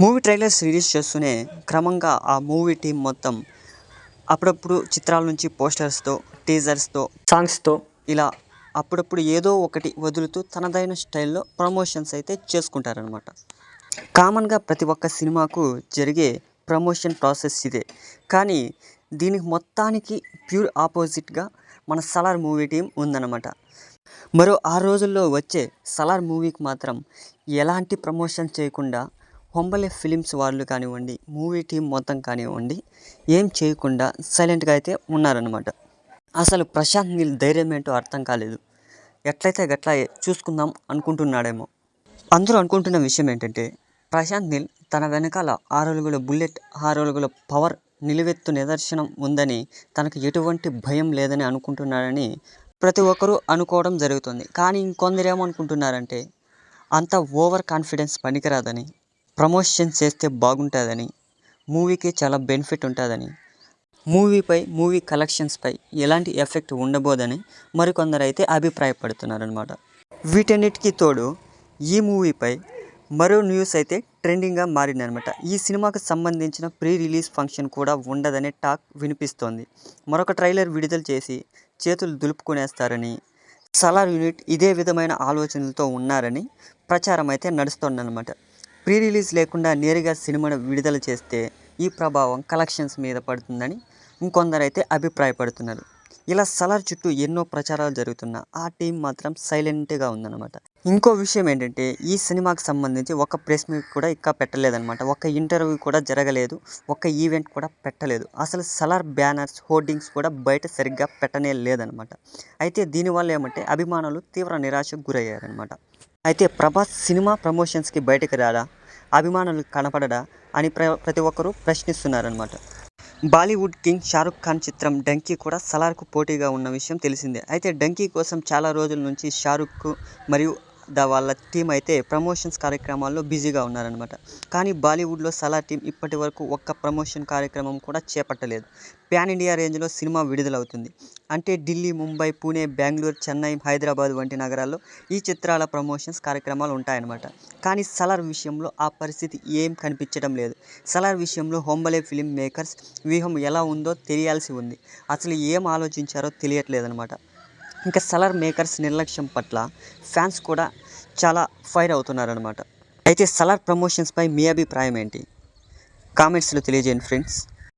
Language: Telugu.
మూవీ ట్రైలర్స్ రిలీజ్ చేస్తూనే క్రమంగా ఆ మూవీ టీం మొత్తం అప్పుడప్పుడు చిత్రాల నుంచి పోస్టర్స్తో టీజర్స్తో సాంగ్స్తో ఇలా అప్పుడప్పుడు ఏదో ఒకటి వదులుతూ తనదైన స్టైల్లో ప్రమోషన్స్ అయితే చేసుకుంటారనమాట కామన్గా ప్రతి ఒక్క సినిమాకు జరిగే ప్రమోషన్ ప్రాసెస్ ఇదే. కానీ దీనికి మొత్తానికి ప్యూర్ ఆపోజిట్గా మన సలార్ మూవీ టీం ఉందన్నమాట. మరో ఆరు రోజుల్లో వచ్చే సలార్ మూవీకి మాత్రం ఎలాంటి ప్రమోషన్ చేయకుండా హొంబలే ఫిలిమ్స్ వాళ్ళు కానివ్వండి మూవీ టీం మొత్తం కానివ్వండి ఏం చేయకుండా సైలెంట్గా అయితే ఉన్నారనమాట అసలు ప్రశాంత్ నీల్ ధైర్యం ఏంటో అర్థం కాలేదు. ఎట్లయితే గట్లా చూసుకుందాం అనుకుంటున్నాడేమో. అందరూ అనుకుంటున్న విషయం ఏంటంటే ప్రశాంత్ నీల్ తన వెనకాల ఆరోలుగుల బుల్లెట్ ఆరోలుగుల పవర్ నిలువెత్తు నిదర్శనం ఉందని తనకు ఎటువంటి భయం లేదని అనుకుంటున్నాడని ప్రతి ఒక్కరూ అనుకోవడం జరుగుతుంది. కానీ ఇంకొందరు ఏమనుకుంటున్నారంటే అంత ఓవర్ కాన్ఫిడెన్స్ పనికిరాదని ప్రమోషన్ చేస్తే బాగుంటుందని మూవీకి చాలా బెనిఫిట్ ఉంటుందని మూవీపై మూవీ కలెక్షన్స్పై ఎలాంటి ఎఫెక్ట్ ఉండబోదని మరికొందరు అయితే అభిప్రాయపడుతున్నారనమాట వీటన్నిటికీ తోడు ఈ మూవీపై మరో న్యూస్ అయితే ట్రెండింగ్గా మారిందనమాట ఈ సినిమాకు సంబంధించిన ప్రీ రిలీజ్ ఫంక్షన్ కూడా ఉండదనే టాక్ వినిపిస్తోంది. మరొక ట్రైలర్ విడుదల చేసి చేతులు దులుపుకునేస్తారని సలార్ యూనిట్ ఇదే విధమైన ఆలోచనలతో ఉన్నారని ప్రచారం అయితే నడుస్తోందనమాట ప్రీ రిలీజ్ లేకుండా నేరుగా సినిమాను విడుదల చేస్తే ఈ ప్రభావం కలెక్షన్స్ మీద పడుతుందని ఇంకొందరైతే అభిప్రాయపడుతున్నారు. ఇలా సలార్ చుట్టూ ఎన్నో ప్రచారాలు జరుగుతున్నా ఆ టీం మాత్రం సైలెంట్గా ఉందన్నమాట. ఇంకో విషయం ఏంటంటే ఈ సినిమాకి సంబంధించి ఒక ప్రెస్ మీట్ కూడా ఇంకా పెట్టలేదన్నమాట. ఒక ఇంటర్వ్యూ కూడా జరగలేదు. ఒక ఈవెంట్ కూడా పెట్టలేదు. అసలు సలార్ బ్యానర్స్ హోర్డింగ్స్ కూడా బయట సరిగ్గా పెట్టనే లేదనమాట అయితే దీనివల్ల ఏమంటే అభిమానులు తీవ్ర నిరాశకు గురయ్యారనమాట అయితే ప్రభాస్ సినిమా ప్రమోషన్స్కి బయటకు రాడా అభిమానులు కనపడడా అని ప్ర ప్రతి ఒక్కరూ ప్రశ్నిస్తున్నారనమాట బాలీవుడ్ కింగ్ షారుఖ్ ఖాన్ చిత్రం డంకీ కూడా సలార్కు పోటీగా ఉన్న విషయం తెలిసిందే. అయితే డంకీ కోసం చాలా రోజుల నుంచి షారుఖ్ మరియు ద వాళ్ళ టీం అయితే ప్రమోషన్స్ కార్యక్రమాల్లో బిజీగా ఉన్నారనమాట కానీ బాలీవుడ్లో సలార్ టీం ఇప్పటి వరకు ఒక్క ప్రమోషన్ కార్యక్రమం కూడా చేపట్టలేదు. ప్యాన్ ఇండియా రేంజ్లో సినిమా విడుదలవుతుంది. అంటే ఢిల్లీ ముంబై పూణే బెంగళూరు చెన్నై హైదరాబాద్ వంటి నగరాల్లో ఈ చిత్రాల ప్రమోషన్స్ కార్యక్రమాలు ఉంటాయన్నమాట. కానీ సలార్ విషయంలో ఆ పరిస్థితి ఏం కనిపించడం లేదు. సలార్ విషయంలో హొంబలే ఫిలిం మేకర్స్ వ్యూహం ఎలా ఉందో తెలియాల్సి ఉంది. అసలు ఏం ఆలోచించారో తెలియట్లేదన్నమాట. ఇంకా సలార్ మేకర్స్ నిర్లక్ష్యం పట్ల ఫ్యాన్స్ కూడా చాలా ఫైర్ అవుతున్నారనమాట అయితే సలార్ ప్రమోషన్స్పై మీ అభిప్రాయం ఏంటి? కామెంట్స్లో తెలియజేయండి ఫ్రెండ్స్.